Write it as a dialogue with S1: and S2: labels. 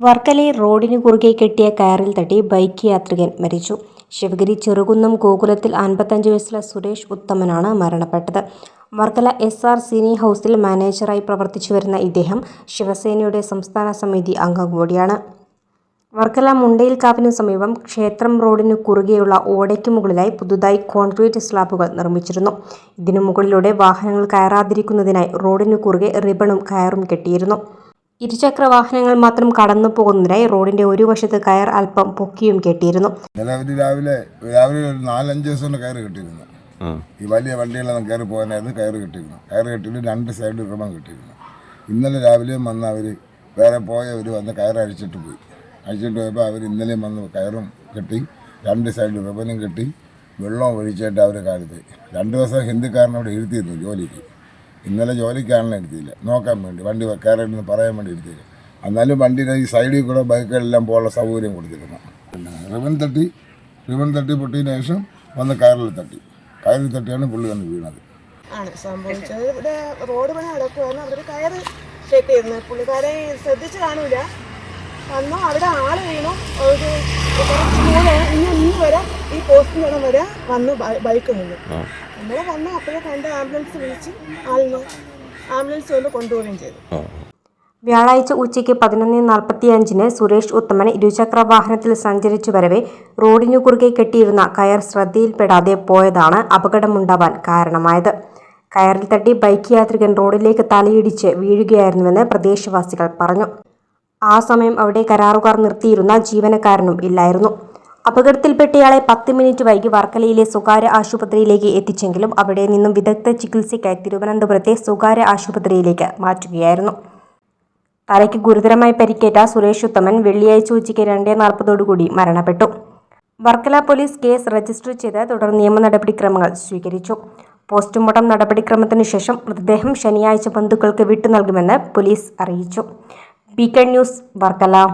S1: വർക്കലയിൽ റോഡിന് കുറുകെ കെട്ടിയ കയറിൽ തട്ടി ബൈക്ക് യാത്രികൻ മരിച്ചു. ശിവഗിരി ചെറുകുന്നം ഗോകുലത്തിൽ അൻപത്തഞ്ച് വയസ്സുള്ള സുരേഷ് ഉത്തമനാണ് മരണപ്പെട്ടത്. വർക്കല എസ് ആർ സിനി ഹൗസിൽ മാനേജറായി പ്രവർത്തിച്ചു വരുന്ന ഇദ്ദേഹം ശിവസേനയുടെ സംസ്ഥാന സമിതി അംഗം കൂടിയാണ്. വർക്കല മുണ്ടയിൽ കാവിനു സമീപം ക്ഷേത്രം റോഡിന് കുറുകെയുള്ള ഓടയ്ക്ക് മുകളിലായി പുതുതായി കോൺക്രീറ്റ് സ്ലാബുകൾ നിർമ്മിച്ചിരുന്നു. ഇതിനു മുകളിലൂടെ വാഹനങ്ങൾ കയറാതിരിക്കുന്നതിനായി റോഡിന് കുറുകെ റിബണും കയറും കെട്ടിയിരുന്നു. ഇരുചക്ര വാഹനങ്ങൾ മാത്രം കടന്നു പോകുന്നതിനായി റോഡിന്റെ ഒരു വശത്ത് കയർ അല്പം പൊക്കിയും കെട്ടിയിരുന്നു.
S2: ഇന്നലെ രാവിലെ രാവിലെ ഒരു നാലഞ്ച് ദിവസം കൊണ്ട് കയറ് കെട്ടിയിരുന്നു. ഈ വലിയ വണ്ടികളൊന്നും കയറി പോകാനായിരുന്നു കയറ് കെട്ടിയിരുന്നു. കയറ് കെട്ടിയിട്ട് രണ്ട് സൈഡ് റിബൺ കെട്ടിയിരുന്നു. ഇന്നലെ രാവിലെയും വന്ന് അവർ വേറെ പോയവർ വന്ന് കയർ അഴിച്ചിട്ട് പോയി. അഴിച്ചിട്ട് പോയപ്പോൾ അവർ ഇന്നലെയും വന്ന് കയറും കെട്ടി രണ്ട് സൈഡ് റിബനും കെട്ടി വെള്ളം ഒഴിച്ചിട്ട് അവരെ കാലത്ത് രണ്ട് ദിവസം ഹിന്ദിക്കാരനോട് ഇരുത്തിയിരുന്നു ജോലിക്ക്. ഇന്നലെ ജോലിക്കാണല്ലോ എടുത്തില്ല. നോക്കാൻ വേണ്ടി വണ്ടി വെക്കാറുണ്ടെന്ന് പറയാൻ വേണ്ടി എടുത്തില്ല. എന്നാലും വണ്ടിയുടെ ഈ സൈഡിൽ കൂടെ ബൈക്കുകളെല്ലാം പോകാനുള്ള സൗകര്യം കൊടുത്തിരുന്നു. പിന്നെ റിബൺ തട്ടി റിബൺ തട്ടി പൊട്ടിയതിന് ശേഷം വന്ന് കയറിൽ തട്ടി. കയറിൽ തട്ടിയാണ് പുള്ളി വന്ന് വീണത്.
S3: ആണ് സംഭവിച്ചത്. ഇവിടെ റോഡ് പണി നടക്കുവായിരുന്നു അവർ കയറ് ചെക്ക് ചെയ്യുന്നത് പുള്ളിക്കാരെ ശ്രദ്ധിച്ച് കാണൂല വന്നു അവിടെ ആൾ വീണു. ഒരു കുറച്ച് ദൂരെ ഇനി ഇന്ന് വരെ. ഈ പോസ്റ്റിന് ഇടം വരെ വന്നു ബൈക്ക് നിന്നു. നമ്മളെ വന്ന് അപ്പോഴേ കണ്ട് ആംബുലൻസ് വിളിച്ച് ആളിനെ ആംബുലൻസ് കൊണ്ട് കൊണ്ടുപോവുകയും ചെയ്തു.
S1: വ്യാഴാഴ്ച ഉച്ചയ്ക്ക് പതിനൊന്ന് നാൽപ്പത്തിയഞ്ചിന് സുരേഷ് ഉത്തമൻ ഇരുചക്ര വാഹനത്തിൽ സഞ്ചരിച്ചു വരവെ റോഡിനു കുറുകെ കെട്ടിയിരുന്ന കയർ ശ്രദ്ധയിൽപ്പെടാതെ പോയതാണ് അപകടമുണ്ടാവാൻ കാരണമായത്. കയറിൽ തട്ടി ബൈക്ക് യാത്രികൻ റോഡിലേക്ക് തലയിടിച്ച് വീഴുകയായിരുന്നുവെന്ന് പ്രദേശവാസികൾ പറഞ്ഞു. ആ സമയം അവിടെ കരാറുകാർ നിർത്തിയിരുന്ന ജീവനക്കാരനും ഇല്ലായിരുന്നു. അപകടത്തിൽപ്പെട്ടയാളെ പത്ത് മിനിറ്റ് വൈകി വർക്കലയിലെ സ്വകാര്യ ആശുപത്രിയിലേക്ക് എത്തിച്ചെങ്കിലും അവിടെ നിന്നും വിദഗ്ധ ചികിത്സയ്ക്കായി തിരുവനന്തപുരത്തെ സ്വകാര്യ ആശുപത്രിയിലേക്ക് മാറ്റുകയായിരുന്നു. തലയ്ക്ക് ഗുരുതരമായി പരിക്കേറ്റ സുരേഷ് ഉത്തമൻ വെള്ളിയാഴ്ച ഉച്ചയ്ക്ക് രണ്ടേ നാൽപ്പതോടുകൂടി മരണപ്പെട്ടു. വർക്കല പോലീസ് കേസ് രജിസ്റ്റർ ചെയ്ത് തുടർ നിയമ നടപടിക്രമങ്ങൾ സ്വീകരിച്ചു. പോസ്റ്റ്മോർട്ടം നടപടിക്രമത്തിനു ശേഷം മൃതദേഹം ശനിയാഴ്ച ബന്ധുക്കൾക്ക് വിട്ടു നൽകുമെന്ന് പോലീസ് അറിയിച്ചു. Beacon news Varkala.